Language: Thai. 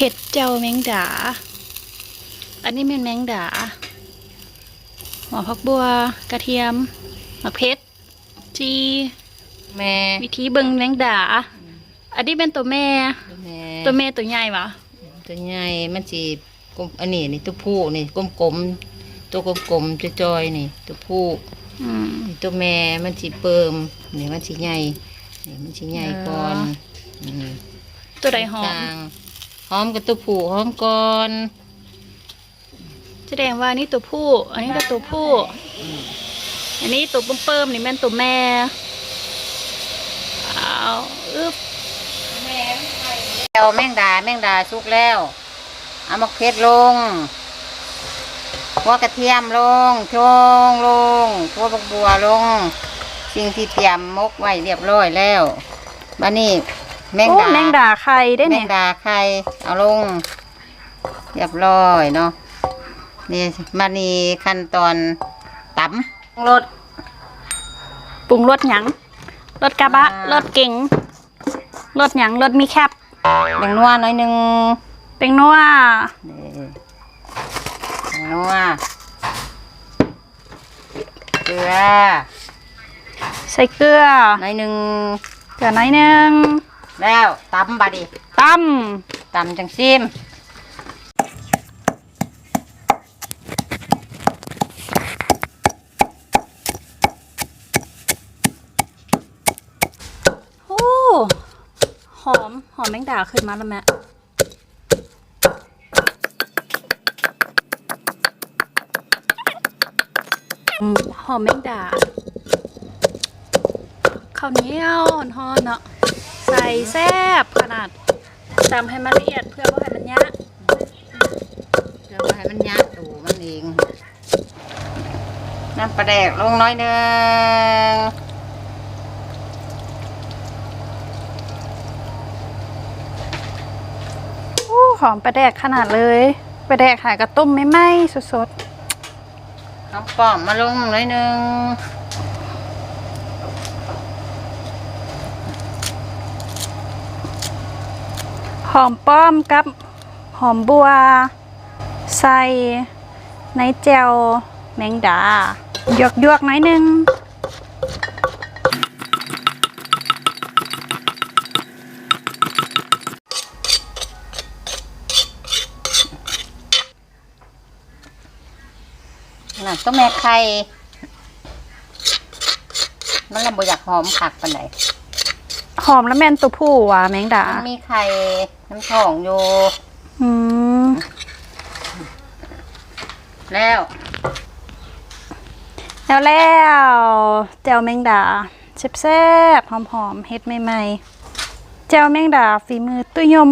เห็ดเจ้าแมงดา อันนี้เป็นแมงดาหัวผักบัว กระเทียมมะเพชรจีแม่วิธีเบิ่งแมงดา อันนี้เป็นตัวแม่แม่ตัวแม่ตัวใหญ่ปะตัวใหญ่ มันสิกลมอันนี้นี่ตัวผู้นี่กลมๆตัวกลมๆจอยๆนี่ ตัวผู้อืมนี่ตัวแม่มันสิเปิมนี่มันสิใหญ่นี่มันสิใหญ่ก่อนเออมตัวใดหอมกลาง หอมกับตัวผู้หอมก่อนแสดงว่านี่ตัวผู้ อันนี้ก็ตัวผู้ อันนี้ตัวเปิ่มๆนี่แม่นตัวแม่เอาอึ๊บแล้วแมงดาแมงดาสุกแล้วเอามะเขือลงหัวกระเทียมลงชงลงหัวบักบัวลง สิ่งที่เตรียมมกไว้เรียบร้อยแล้วบัดนี้ แมงโอ้ดาแมงดาไข่ได้แมเนี่ยงดาไข่เอาลงเรียบร้อยเนาะนี่มานีขั้นตอนตำรส ปรุงรสหยังรสกระบะอ่าร รสเก๋งรสหยังรสมีแคปแบงนัวหน่อยหนึ่งเป็นนัวนี่แบงนัวเกลือใส่เกลือหน่อยหนึ่งเกลือน้อยหนึง แล้วตำบาดดิตตำจังซิมำโอ้หอม หอมแมงดาขึ้นมาแล้วแม่อืมหอมแมงดาข้าวเหนียวอ่อนๆเนาะ ใส่แซ่บขนาดตำให้มันละเอียดเพื่อว่าให้มันยะเดี๋ยวให้มันยัดดูมันเอง น้ำปลาแดกลงหน้อยหนึ่งโอ้หอมปลาแดกขนาดเลยปลาแดกหายกระต้มไม่ไหม้สดน้ำป้อมมาลงหน่อยหนึ่ง ๆ ห อมป้อมกับหอมบัว ใส่ในแจวแมงดาหยวกยกๆหน้อยหนึงน่ะต้องแม่ไข่มันลำบอยากหอมผักปันไหน หอมแล้วแม่นตัวผู้ว่ะแมงดามันมีไข่น้ำทองอยู่ อืมแล้วแล้วแล้วแจวแมงดาแซ่บๆหอมๆเฮ็ดใหม่ๆแจวแมงดาฝีมือตุ้ยยม